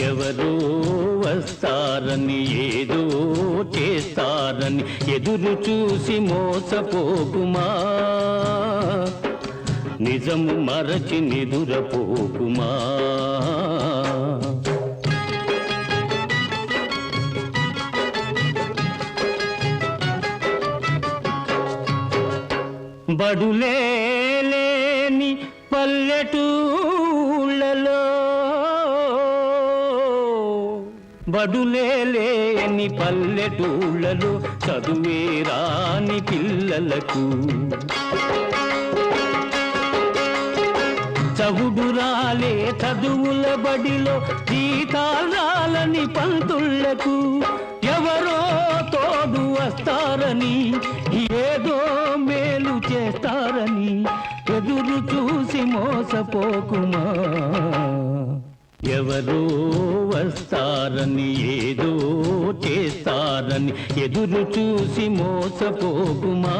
ఎవరో వస్తారని ఏదో చేస్తారని ఎదురు చూసి మోసపోకుమా? నిజము మరచి నిదురపోకుమా? బడులేని పల్లెటూళ్ళలో. బడులేని పల్లెటూళ్ళలో చదువే రాని పిల్లలకు. చవుడు రాలే చదువుల బడిలో జీతాలని పంతుళ్ళకు ఎవరో తోడు వస్తారని ఏదో చేస్తారని ఎదురు చూసి మోసపోకుమా? ఎవరో వస్తారని ఏదో చేస్తారని ఎదురు చూసి మోసపోకుమా?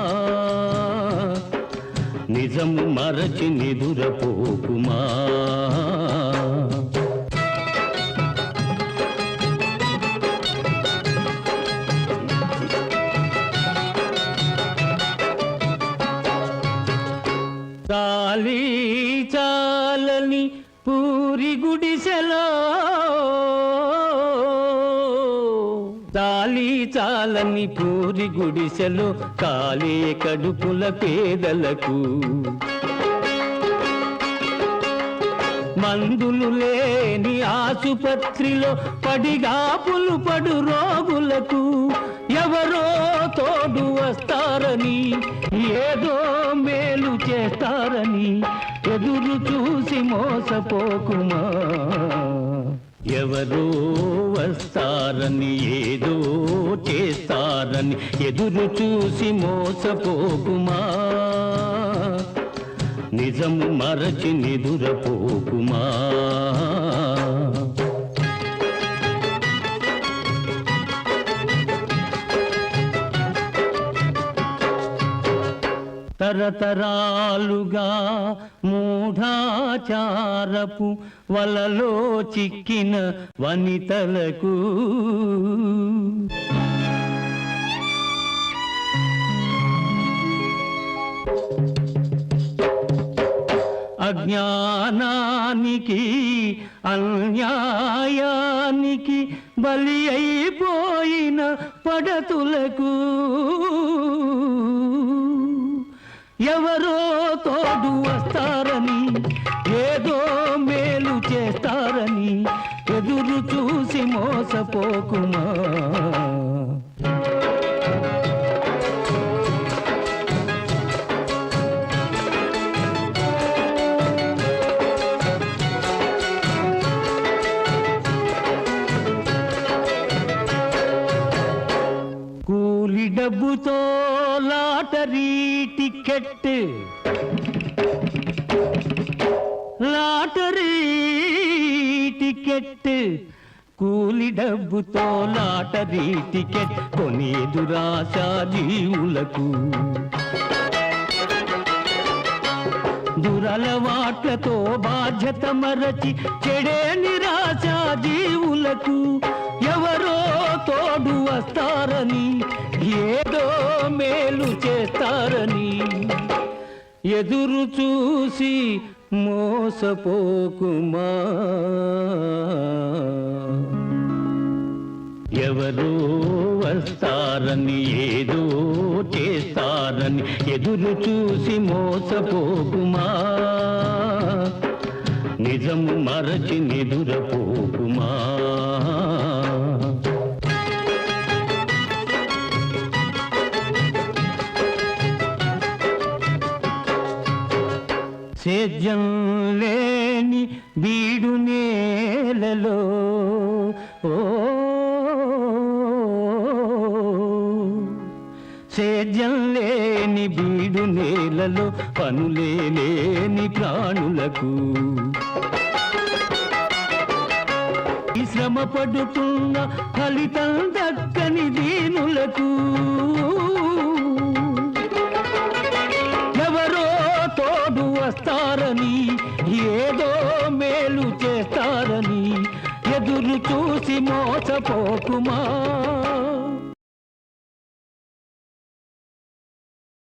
నిజము మరచి నిదురపోకుమా గుడిసెలో చాలి చాలని పూరి గుడిసెలో కాలే కడుపుల పేదలకు మందులు లేని ఆసుపత్రిలో పడిగాపులు పడు రోగులకు ఎవరో తోడు వస్తారని ఏదో మేలు చేస్తారని ఎదురు చూసి మోసపోకుమా. ఎవరో వస్తారని ఏదో చేస్తారని ఎదురు చూసి మోసపోకుమా. నిజము మరచి నిదురపోకుమా. తరతరాలుగా మూఢాచారపు వలలో చిక్కిన వనితలకు. అజ్ఞానానికి అన్యాయానికి బలి అయిపోయిన పడతులకు. ఏదో మేలు చేస్తారని ఎదురు చూసి మోసపోకుమా? కూలి డబ్బుతో లాటరీ టికెట్ లాటరీ టికెట్. కూలి డబ్బుతో లాటరీ టికెట్. కొని దురాశా జీవులకు. దురలవాట్లతో బాధ్యత మరచి చెడే నిరాశ జీవులకు. ఎవరో తోడు వస్తారని ఏదో మేలు చేస్తారని. ఎదురు చూసి మోసపోకుమా? ఎవరో వస్తారని ఏదో చేస్తారని ఎదురు చూసి మోసపోకుమా? నిజము మరచి నిదురపోకుమా? సేద్యం లేని బీడు నేలలో ఓ సేద్యం లేని బీడు నేలలో పనులే లేని ప్రాణులకు. శ్రమ పడుతున్న ఫలితం దక్కని దీనులకు. మేలు చేస్తారని ఎదురు చూసి మోసపోకుమా?